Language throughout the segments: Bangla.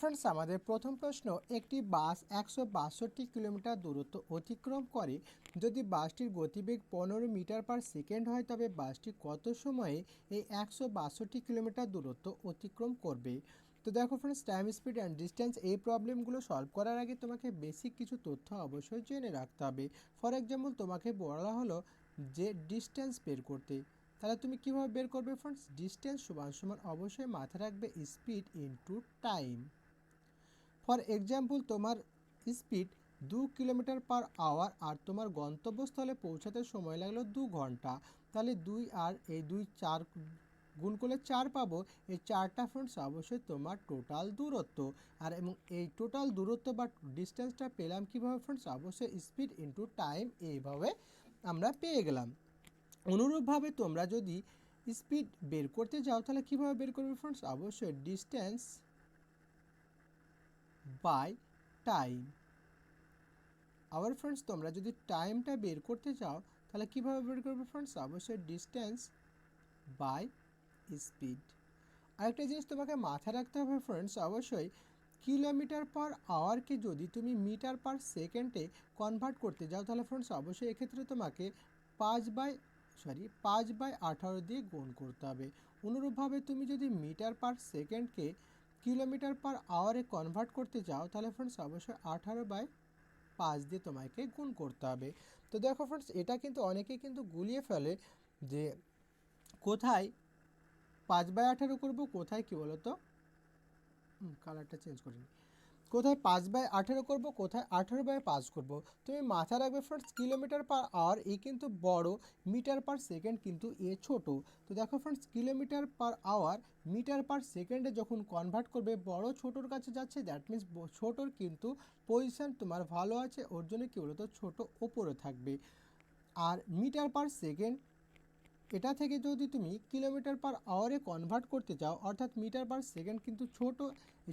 ফ্রেন্ডস আমাদের প্রথম প্রশ্ন, একটি বাস একশো বাষট্টি কিলোমিটার দূরত্ব অতিক্রম করে। যদি বাসটির গতিবেগ পনেরো মিটার পার সেকেন্ড হয়, তবে বাসটি কত সময়ে এই একশো বাষট্টি কিলোমিটার দূরত্ব অতিক্রম করবে? তো দেখো friends time speed and distance এই প্রবলেমগুলো সলভ করার আগে তোমাকে বেসিক কিছু তথ্য অবশ্যই জেনে রাখতে হবে। ফর এক্সাম্পল তোমাকে বলা হলো যে ডিস্টেন্স বের করতে। তাহলে তুমি কীভাবে বের করবে ফ্রেন্ডস ডিস্টেন্স সমান সমান অবশ্যই মাথায় রাখবে speed into time for example, তোমার স্পিড দু কিলোমিটার পার আওয়ার আর তোমার গন্তব্যস্থলে পৌঁছাতে সময় লাগল দু ঘণ্টা। তাহলে দুই আর এই দুই চার গুণ করলে চার পাবো। এই চারটা ফ্রেন্ডস অবশ্যই তোমার টোটাল দূরত্ব। আর এবং এই টোটাল দূরত্ব বা ডিস্টেন্সটা পেলাম কীভাবে ফ্রেন্ডস অবশ্যই স্পিড ইনটু টাইম এইভাবে আমরা পেয়ে গেলাম। অনুরূপভাবে তোমরা যদি স্পিড বের করতে যাও, তাহলে কীভাবে বের করবে ফ্রেন্ডস অবশ্যই ডিস্টেন্স বাই টাইম আবার ফ্রেন্ডস তোমরা যদি টাইমটা বের করতে চাও, তাহলে কীভাবে বের করবে ফ্রেন্ডস অবশ্যই ডিস্টেন্স বাই স্পিড আরেকটা জিনিস তোমাকে মাথায় রাখতে হবে ফ্রেন্ডস অবশ্যই কিলোমিটার পার আওয়ারকে যদি তুমি মিটার পার সেকেন্ডে কনভার্ট করতে যাও, তাহলে ফ্রেন্ডস অবশ্যই এক্ষেত্রে তোমাকে পাঁচ বাই সরি পাঁচ বাই আঠারো দিয়ে গুণ করতে হবে। অনুরূপভাবে তুমি যদি মিটার পার সেকেন্ডকে কিলোমিটার পার আওয়ারে কনভার্ট করতে চাও তাহলে ফ্রেন্ডস অবশ্যই আঠারো বাই পাঁচ দিয়ে তোমাকে গুণ করতে হবে। তো দেখো ফ্রেন্ডস এটা কিন্তু অনেকেই কিন্তু গুলিয়ে ফেলে যে কোথায় পাঁচ বাই আঠারো করব, কোথায় কী বলো তো কালারটা চেঞ্জ করিনি কোথায় পাঁচ বাই আঠেরো করব, কোথায় আঠেরো বাই পাঁচ করব? তুমি মাথা রাখবে ফ্রেন্ডস কিলোমিটার পার আওয়ার এ কিন্তু বড় মিটার পার সেকেন্ড কিন্তু এ ছোট। তো দেখো friends kilometre per hour metre per সেকেন্ডে যখন কনভার্ট করবে, বড় ছোটোর কাছে যাচ্ছে দ্যাট মিন্স ছোটোর কিন্তু পজিশান তোমার ভালো আছে, ওর জন্য কী বলতো? ছোটো ওপরে থাকবে। আর মিটার পার সেকেন্ড এটা থেকে যদি তুমি কিলোমিটার পার আওয়ারে কনভার্ট করতে চাও, অর্থাৎ মিটার পার সেকেন্ড কিন্তু ছোট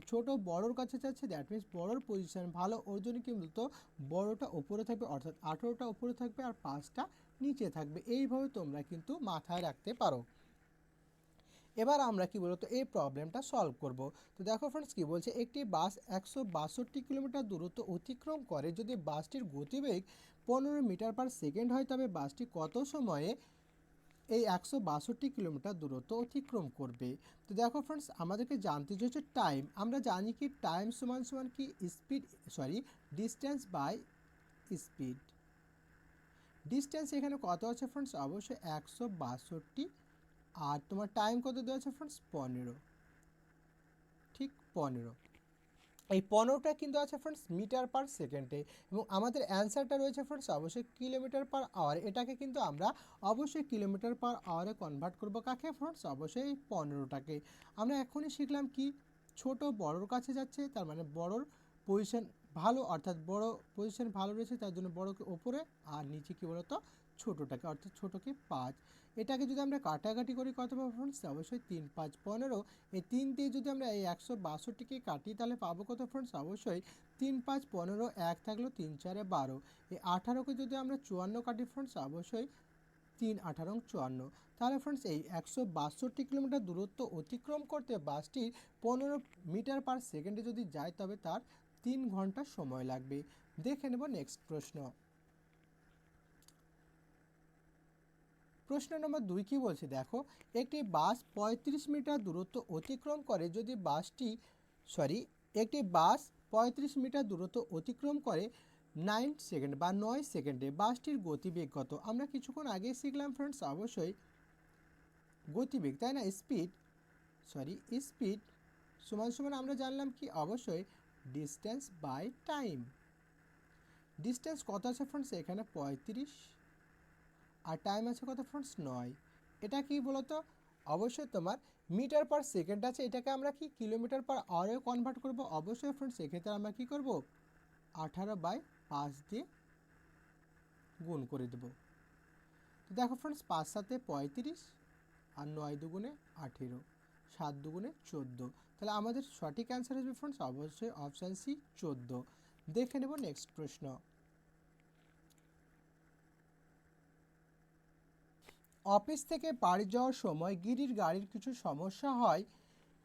ছোট বড়োর কাছে যাচ্ছে দ্যাট মিনস বড়োর পজিশন ভালো ওর জন্য কিন্তু বড়োটা ওপরে থাকবে, অর্থাৎ আঠেরোটা ওপরে থাকবে আর পাঁচটা নিচে থাকবে। এইভাবে তোমরা কিন্তু মাথায় রাখতে পারো। এবার আমরা কি বলতো, এই প্রবলেমটা সলভ করব। তো দেখো ফ্রেন্ডস কি বলছে? একটি বাস একশো বাষট্টি কিলোমিটার দূরত্ব অতিক্রম করে। যদি বাসটির গতিবেগ পনেরো মিটার পার সেকেন্ড হয়, তবে বাসটি কত সময়ে এই একশো বাষট্টি কিলোমিটার দূরত্ব অতিক্রম করবে। তো দেখো ফ্রেন্ডস আমাদেরকে জানতে হচ্ছে টাইম আমরা জানি কি টাইম সমান সমান কি speed sorry distance by speed distance এখানে কত আছে ফ্রেন্ডস অবশ্যই একশো বাষট্টি। আর তোমার টাইম কত দেওয়া আছে ফ্রেন্ডস পনেরো। ঠিক পনেরো। এই পনেরোটা কিন্তু আছে ফ্রেন্ডস মিটার পার সেকেন্ডে এবং আমাদের অ্যান্সারটা রয়েছে ফ্রেন্ডস অবশ্যই কিলোমিটার পার আওয়ার এটাকে কিন্তু আমরা অবশ্যই কিলোমিটার পার আওয়ারে কনভার্ট করব কাকে ফ্রেন্ডস অবশ্যই পনেরোটাকে। আমরা এখনই শিখলাম কি, ছোট বড়োর কাছে যাচ্ছে, তার মানে বড়োর পজিশন ভালো, অর্থাৎ বড় পজিশন ভালো রয়েছে, তার জন্য বড়োকে ওপরে আর নিচে কী বলতো? ছোটোটাকে, অর্থাৎ ছোটোকে পাঁচ। এটাকে যদি আমরা কাটাকাটি করি কত পাবো ফ্রেন্ডস অবশ্যই তিন, পাঁচ, পনেরো। এই তিন দিয়ে যদি আমরা এই একশো বাষট্টিকে কাটি, তাহলে পাবো কত ফ্রেন্ডস অবশ্যই তিন, পাঁচ, পনেরো, এক থাকল তিন, চারে বারো। এই আঠারোকে যদি আমরা চুয়ান্ন কাটি ফ্রেন্ডস অবশ্যই তিন, আঠারো, চুয়ান্ন। তাহলে ফ্রেন্ডস এই একশো বাষট্টি কিলোমিটার দূরত্ব অতিক্রম করতে বাসটি পনেরো মিটার পার সেকেন্ডে যদি যায়, তবে তার তিন ঘণ্টা সময় লাগবে। দেখে নেব নেক্সট প্রশ্ন। প্রশ্ন নম্বর দুই কী বলছে? দেখো, একটি বাস পঁয়ত্রিশ মিটার দূরত্ব অতিক্রম করে যদি বাসটি সরি একটি বাস পঁয়ত্রিশ মিটার দূরত্ব অতিক্রম করে নাইন সেকেন্ড বা নয় সেকেন্ডে বাসটির গতিবেগ কত? আমরা কিছুক্ষণ আগে শিখলাম ফ্রেন্ডস অবশ্যই গতিবেগ, তাই না? স্পিড সরি স্পিড সমান সমান আমরা জানলাম কি? অবশ্যই ডিস্টেন্স বাই টাইম ডিস্টেন্স কত আছে ফ্রেন্ডস এখানে পঁয়ত্রিশ। আর টাইম আছে কত ফ্রেন্ডস নয়। এটা কি বলতো? অবশ্যই তোমার মিটার পার সেকেন্ড আছে। এটাকে আমরা কি কিলোমিটার পার আওয়ারে কনভার্ট করব? অবশ্যই ফ্রেন্ডস এক্ষেত্রে আমরা কি করব? আঠারো বাই পাঁচ দিয়ে গুণ করে দেব। তো দেখো ফ্রেন্ডস পাঁচ সাথে পঁয়ত্রিশ আর নয় দুগুণে আঠেরো। সাত দুগুণে চোদ্দ। তাহলে আমাদের সঠিক অ্যান্সার আসবে ফ্রেন্ডস অবশ্যই অপশান সি চোদ্দ। দেখে নেব নেক্সট প্রশ্ন। অফিস থেকে বাড়ি যাওয়ার সময় গিরির গাড়ির কিছু সমস্যা হয়,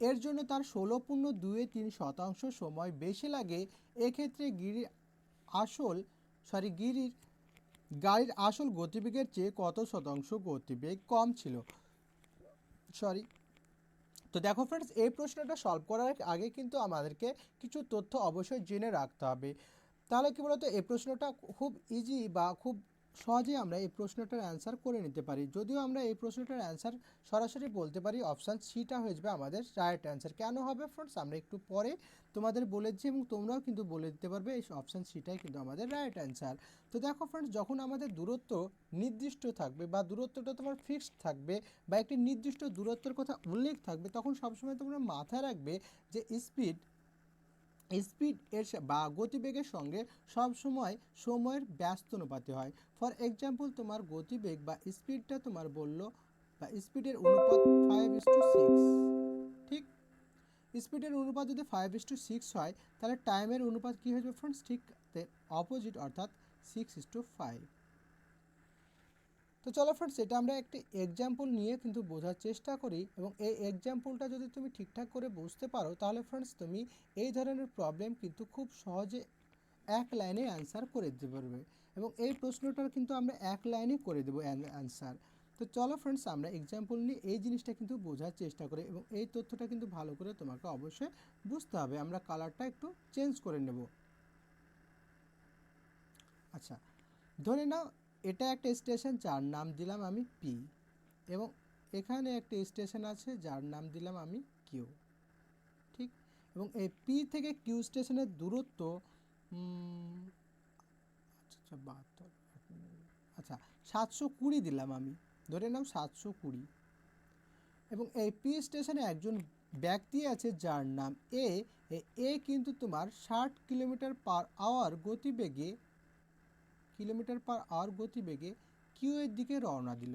এর জন্য তার ষোলো পূর্ণ দুয়ে তিন শতাংশ সময় বেশি লাগে, এক্ষেত্রে গিরির আসল সরি গিরির গাড়ির আসল গতিবেগের চেয়ে কত শতাংশ গতিবেগ কম ছিল? সরি তো দেখো ফ্রেন্ডস এই প্রশ্নটা সলভ করার আগে কিন্তু আমাদেরকে কিছু তথ্য অবশ্যই জেনে রাখতে হবে। তাহলে কি বলতো, এই প্রশ্নটা খুব ইজি বা খুব সহজেই আমরা এই প্রশ্নটার অ্যান্সার করে নিতে পারি। যদিও আমরা এই প্রশ্নটার অ্যান্সার সরাসরি বলতে পারি অপশান সিটা হয়ে যাবে আমাদের রাইট অ্যান্সার কেন হবে ফ্রেন্ডস আমরা একটু পরে তোমাদের বলে দিচ্ছি এবং তোমরাও কিন্তু বলে দিতে পারবে এই অপশান সিটাই কিন্তু আমাদের রাইট অ্যান্সার তো দেখো ফ্রেন্ডস যখন আমাদের দূরত্ব নির্দিষ্ট থাকবে বা দূরত্বটা তোমার ফিক্সড থাকবে বা একটি নির্দিষ্ট দূরত্বের কথা উল্লেখ থাকবে, তখন সবসময় তোমরা মাথায় রাখবে যে স্পিড স্পিড এর বা গতিবেগের সঙ্গে সব সময় সময়ের ব্যস্ত অনুপাতে হয়। ফর এক্সাম্পল তোমার গতিবেগ বা স্পিডটা তোমার বলল, বা স্পিডের অনুপাত ফাইভ ইস টু সিক্স ঠিক? স্পিডের অনুপাত যদি ফাইভ ইস টু সিক্স হয়, তাহলে টাইমের অনুপাত কী হয়ে যাবে ফ্রেন্ডস ঠিক অপোজিট অর্থাৎ সিক্স ইস টু ফাইভ তো চলো ফ্রেন্ডস এটা আমরা একটি এক্সাম্পল নিয়ে কিন্তু বোঝার চেষ্টা করি এবং এই এক্সাম্পলটা যদি তুমি ঠিকঠাক করে বুঝতে পারো, তাহলে ফ্রেন্ডস তুমি এই ধরনের প্রবলেম কিন্তু খুব সহজে এক লাইনে অ্যান্সার করে দিতে পারবে এবং এই প্রশ্নটার কিন্তু আমরা এক লাইনে করে দেবো অ্যান্সার তো চলো ফ্রেন্ডস আমরা এক্সাম্পল নিয়ে এই জিনিসটা কিন্তু বোঝার চেষ্টা করি এবং এই তথ্যটা কিন্তু ভালো করে তোমাকে অবশ্যই বুঝতে হবে। আমরা কালারটা একটু চেঞ্জ করে নেব। আচ্ছা ধরে নাও এটা একটা স্টেশন যার নাম দিলাম আমি পি এবং এখানে একটা স্টেশন আছে যার নাম দিলাম আমি কিউ ঠিক? এবং এই পি থেকে কিউ স্টেশনের দূরত্ব আচ্ছা আচ্ছা বাহাত্তর আচ্ছা সাতশো কুড়ি দিলাম আমি, ধরে নাও সাতশো কুড়ি। এবং এই পি স্টেশনে একজন ব্যক্তি আছে যার নাম এ এ কিন্তু তোমার ষাট কিলোমিটার পার আওয়ার গতিবেগে কিলোমিটার পার আওয়ার গতিবেগে কিউ এর দিকে রওনা দিল।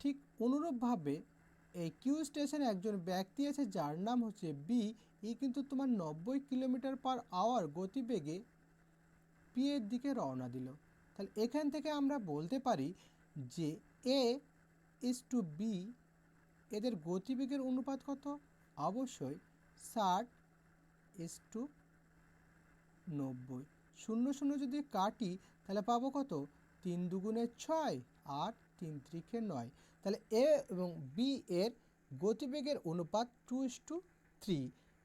ঠিক অনুরূপভাবে এই কিউ স্টেশনে একজন ব্যক্তি আছে যার নাম হচ্ছে বি ই কিন্তু তোমার নব্বই কিলোমিটার পার আওয়ার গতিবেগে পি এর দিকে রওনা দিল। তাহলে এখান থেকে আমরা বলতে পারি যে এ ইস টু বি এদের গতিবেগের অনুপাত কত? অবশ্যই ষাট ইস টু নব্বই। শূন্য শূন্য যদি কাটি, তাহলে পাবো কত? তিন দুগুণে ছয় আর তিন ত্রিকে নয়। তাহলে এ এবং বি এর গতিবেগের অনুপাত টু ইস টু থ্রি।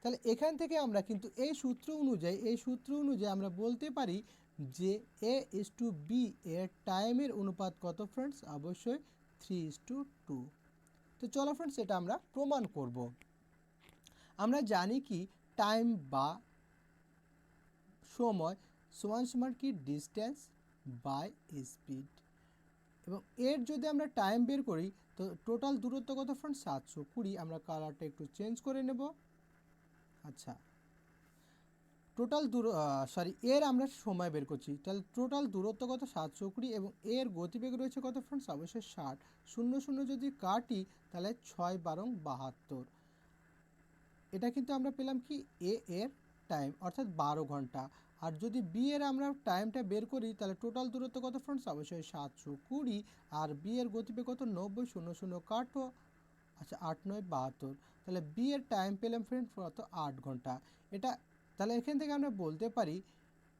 তাহলে এখান থেকে আমরা কিন্তু এই সূত্র অনুযায়ী, এই সূত্র অনুযায়ী আমরা বলতে পারি যে এ ইস টু বি এর টাইমের অনুপাত কত ফ্রেন্ডস অবশ্যই থ্রি ইস টু টু। তো চলো ফ্রেন্ডস এটা আমরা প্রমাণ করব। আমরা জানি কি টাইম বা সময় সমান সমান কি ডিস্টেন্স বাই স্পিড এবং এর যদি আমরা টাইম বের করি, তো টোটাল দূরত্ব কত ফ্রেন্ড সাতশো কুড়ি। আমরা কালারটা একটু চেঞ্জ করে নেব। আচ্ছা। টোটাল দূর সরি এর আমরা সময় বের করছি। তাহলে টোটাল দূরত্ব কত? সাতশো কুড়ি। এবং এর গতিবেগ রয়েছে কত ফ্রেন্ডস অবশ্যই ষাট। শূন্য শূন্য যদি কাটি, তাহলে ছয় বারং বাহাত্তর। এটা কিন্তু আমরা পেলাম কি? এ এর টাইম অর্থাৎ বারো ঘণ্টা। আর যদি বি এর আমরা টাইমটা বের করি, তাহলে টোটাল দূরত্ব কত ফ্রেন্ডস অবশ্যই সাতশো কুড়ি। আর বি এর গতিবেগ কত? নব্বই শূন্য শূন্য কাটো আচ্ছা আট নয় বাহাত্তর। তাহলে বি এর টাইম পেলাম ফ্রেন্ড কত? আট ঘণ্টা। এটা, তাহলে এখান থেকে আমরা বলতে পারি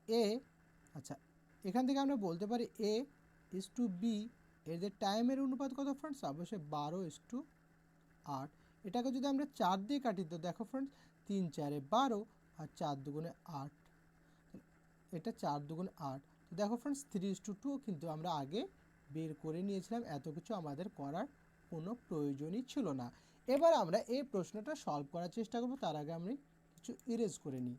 এ আচ্ছা এখান থেকে আমরা বলতে পারি এ ইস টু বি এদের টাইমের অনুপাত কত ফ্রেন্ডস অবশ্যই বারো ইস টু আট। এটাকে যদি আমরা চার দিয়ে কাটি, তো দেখো ফ্রেন্ডস তিন চারে বারো আর চার দুগুণে আট। এটা চার দুগুণে আট। তো দেখো friends three is to two কিন্তু আমরা আগে বের করে নিয়েছিলাম, এত কিছু আমাদের করার কোনো প্রয়োজনই ছিল না। এবার আমরা এই প্রশ্নটা সলভ করার চেষ্টা করব, তার আগে আমি কিছু ইরেজ করে নিই।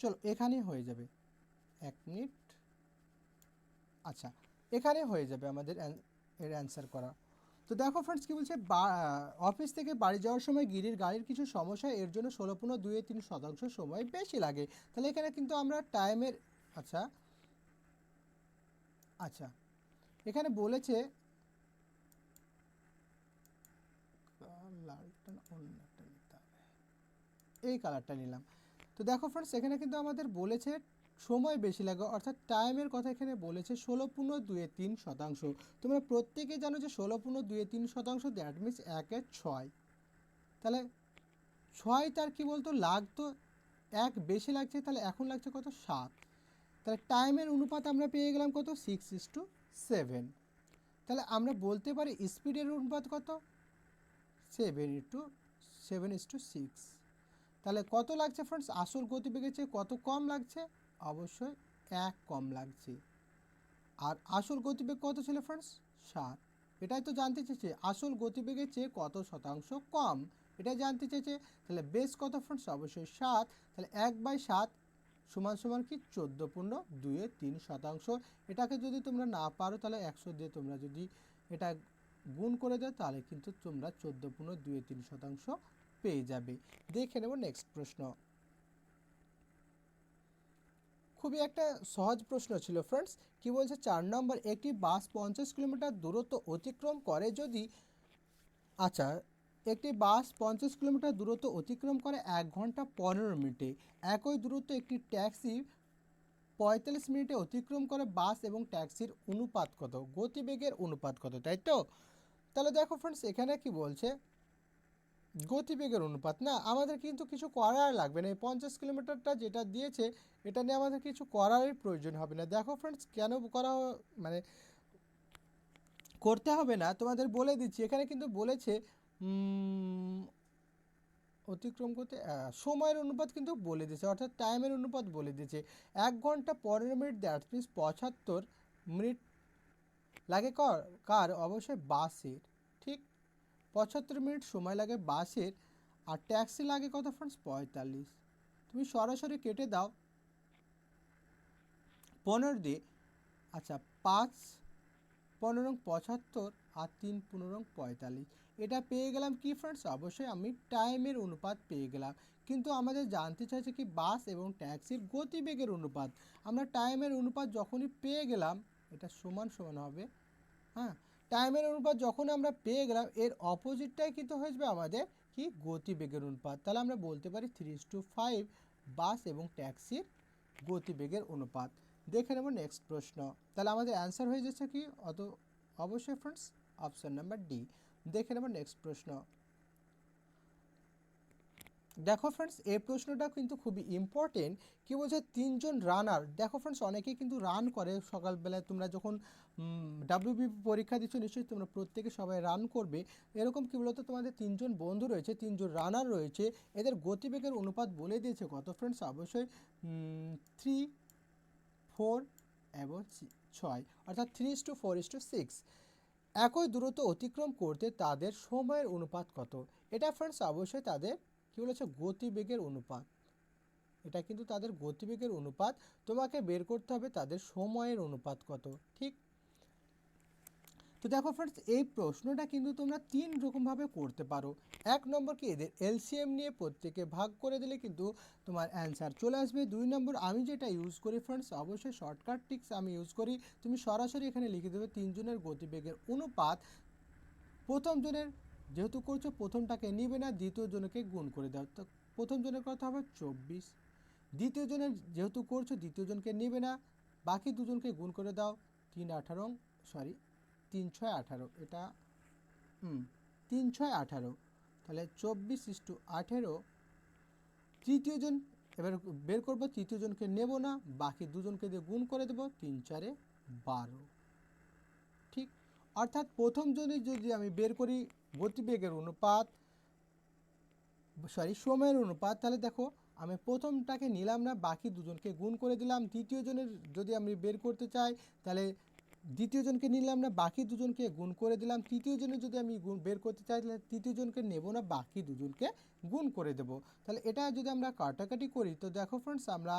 চলো, এখানে হয়ে যাবে। এক মিনিট। আচ্ছা এখানে হয়ে যাবে আমাদের এর অ্যান্সার করা। তো দেখো ফ্রেন্ডস কী বলছে? অফিস থেকে বাড়ি যাওয়ার সময় গিরির গাড়ির কিছু সমস্যা, এর জন্য ষোলো পনেরো দুই তিন শতাংশ সময় বেশি লাগে। তাহলে এখানে কিন্তু আমরা টাইমের আচ্ছা আচ্ছা এখানে বলেছে এই কালারটা নিলাম। তো দেখো ফ্রেন্ডস এখানে কিন্তু আমাদের বলেছে সময় বেশি লাগে, অর্থাৎ টাইমের কথা এখানে বলেছে ষোলো পূর্ণ দুয়ে তিন শতাংশ। তোমরা প্রত্যেকে জানো যে ষোলো পূর্ণ দুয়ে তিন শতাংশ দ্যাট মিনস একের ছয়। তাহলে ছয় তার কি বলতো? লাগতো এক, বেশি লাগছে, তাহলে এখন লাগছে কত? সাত। তাহলে টাইমের অনুপাত আমরা পেয়ে গেলাম কত? সিক্স ইস টু সেভেন তাহলে আমরা বলতে পারি স্পিডের অনুপাত কত? Seven to seven is to six তাহলে কত লাগছে ফ্রেন্ডস আসল গতিবেগের চেয়ে কত কম লাগছে? অবশ্যই এক কম লাগছে। আর আসল গতিবেগ কত ছিল ফ্রেন্ডস সাত। এটাই তো জানতে চেয়েছে, আসল গতিবেগের চেয়ে কত শতাংশ কম? এটাই জানতে চেয়েছে, তাহলে বেস কত ফ্রেন্ডস অবশ্যই সাত। তাহলে এক বাই সাত সমান সমান কি? চোদ্দ পূর্ণ দুয়ে তিন শতাংশ। এটাকে যদি তোমরা না পারো, তাহলে একশো দিয়ে তোমরা যদি এটা গুণ করে দাও, তাহলে কিন্তু তোমরা চোদ্দ পূর্ণ দুয়ে তিন শতাংশ পেয়ে যাবে। দেখে নেব নেক্সট প্রশ্ন। খুবই একটা সহজ প্রশ্ন ছিল ফ্রেন্ডস কি বলছে? চার নম্বর, একটি বাস পঞ্চাশ কিলোমিটার দূরত্ব অতিক্রম করে যদি আচ্ছা একটি বাস পঞ্চাশ কিলোমিটার দূরত্ব অতিক্রম করে এক ঘণ্টা পনেরো মিনিটে, একই দূরত্ব একটি ট্যাক্সি পঁয়তাল্লিশ মিনিটে অতিক্রম করে বাস এবং ট্যাক্সির অনুপাত কত? গতিবেগের অনুপাত কত, তাই তো? তাহলে দেখো ফ্রেন্ডস এখানে কি বলছে? গতিবেগের অনুপাত। না, আমাদের কিন্তু কিছু করার লাগবে না। এই পঞ্চাশ কিলোমিটারটা যেটা দিয়েছে, এটা নিয়ে আমাদের কিছু করারই প্রয়োজন হবে না। দেখো ফ্রেন্ডস কেন করা মানে করতে হবে না? তোমাদের বলে দিচ্ছি। এখানে কিন্তু বলেছে অতিক্রম করতে সময়ের অনুপাত কিন্তু বলে দিয়েছে, অর্থাৎ টাইমের অনুপাত বলে দিয়েছে। এক ঘণ্টা পনেরো মিনিট দ্যাট মিনস পঁচাত্তর মিনিট লাগে কর, কার? অবশ্যই বাসের। পঁচাত্তর মিনিট সময় লাগে বাসের আর ট্যাক্সি লাগে কত ফ্রেন্ডস পঁয়তাল্লিশ। তুমি সরাসরি কেটে দাও। পনেরো দিয়ে আচ্ছা পাঁচ, পনেরো পঁচাত্তর আর তিন পনেরো পঁয়তাল্লিশ। এটা পেয়ে গেলাম কি ফ্রেন্ডস অবশ্যই আমি টাইমের অনুপাত পেয়ে গেলাম। কিন্তু আমাদের জানতে চাইছে কি বাস এবং ট্যাক্সির গতিবেগের অনুপাত? আমরা টাইমের অনুপাত যখনই পেয়ে গেলাম, এটা সমান সমান হবে। হ্যাঁ টাইমের অনুপাত যখন আমরা পেয়ে গেলাম, এর অপোজিটটাই কিন্তু হয়ে যাবে আমাদের কি? গতিবেগের অনুপাত। তাহলে আমরা বলতে পারি থ্রি টু ফাইভ বাস এবং ট্যাক্সির গতিবেগের অনুপাত। দেখে নেব নেক্সট প্রশ্ন। তাহলে আমাদের অ্যান্সার হয়ে যাচ্ছে কি? অত অবশ্যই ফ্রেন্ডস অপশান নাম্বার ডি দেখে নেব নেক্সট প্রশ্ন। দেখো ফ্রেন্ডস এই প্রশ্নটা কিন্তু খুবই ইম্পর্টেন্ট কি বলছে? তিনজন রানার দেখো ফ্রেন্ডস অনেকেই কিন্তু রান করে সকালবেলায়। তোমরা যখন ডাব্লিউবি পরীক্ষা দিচ্ছ, নিশ্চয়ই তোমরা প্রত্যেকে সবাই রান করবে। এরকম কি বলতো? তোমাদের তিনজন বন্ধু রয়েছে, তিনজন রানার রয়েছে। এদের গতিবেগের অনুপাত বলে দিয়েছে কত ফ্রেন্ডস অবশ্যই থ্রি ফোর এবং ছয়। অর্থাৎ three is to four is to six একই দূরত্ব অতিক্রম করতে তাদের সময়ের অনুপাত কত? এটা ফ্রেন্ডস অবশ্যই তাদের কী বলেছে? গতিবেগের অনুপাত। এটা কিন্তু তাদের গতিবেগের অনুপাত। তোমাকে বের করতে হবে তাদের সময়ের অনুপাত কত, ঠিক? তো দেখো ফ্রেন্ডস এই প্রশ্নটা কিন্তু তোমরা তিন রকমভাবে করতে পারো। এক নম্বর কি? এদের এলসিএম নিয়ে প্রত্যেকে ভাগ করে দিলে কিন্তু তোমার অ্যান্সার চলে আসবে। দুই নম্বর, আমি যেটা ইউজ করি ফ্রেন্ডস অবশ্যই শর্টকাট টিক্স আমি ইউজ করি। তুমি সরাসরি এখানে লিখে দেবে তিনজনের গতিবেগের অনুপাত। প্রথম জনের যেহেতু করছ, প্রথমটাকে নিবে না দ্বিতীয় জনকে গুণ করে দাও। তো প্রথম জনের কথা হবে চব্বিশ। দ্বিতীয় জনের যেহেতু করছ দ্বিতীয় জনকে নেবে না, বাকি দুজনকে গুণ করে দাও তিন আঠারো সরি তিন ছয় আঠারো। এটা, হুম, তিন ছয় আঠারো। তাহলে চব্বিশ ইস্টু আঠেরো। তৃতীয় জন এবার বের করব তৃতীয় জনকে নেব না, বাকি দুজনকে দিয়ে গুণ করে দেবো তিন চারে বারো। ঠিক? অর্থাৎ প্রথম জনে যদি আমি বের করি গতিবেগের অনুপাত সরি সময়ের অনুপাত, তাহলে দেখো আমি প্রথমটাকে নিলাম না, বাকি দুজনকে গুণ করে দিলাম, দ্বিতীয় জনের যদি আমি বের করতে চাই, তাহলে দ্বিতীয় জনকে নিলাম না, বাকি দুজনকে গুণ করে দিলাম, তৃতীয় জনের যদি আমি গুণ, বের করতে চাই, তাহলে তৃতীয় জনকে নেব না, বাকি দুজনকে গুণ করে দেব। তাহলে এটা যদি আমরা কাটাকাটি করি, তো দেখো ফ্রেন্ডস আমরা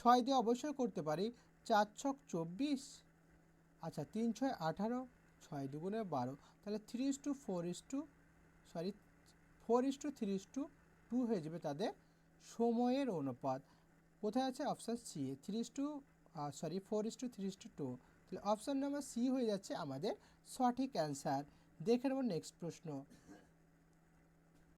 ছয় দিয়ে অবশ্যই করতে পারি, চার ছক চব্বিশ আচ্ছা তিন ছয় আঠারো ছয় দুগুণে বারো, তাহলে three is to four is to sorry four is to three is to two হয়ে যাবে তাদের সময়ের অনুপাত। কোথায় আছে? Option C three is to sorry four is to three is to two তাহলে অপশান নাম্বার সি হয়ে যাচ্ছে আমাদের সঠিক অ্যান্সার দেখে নেব নেক্সট প্রশ্ন।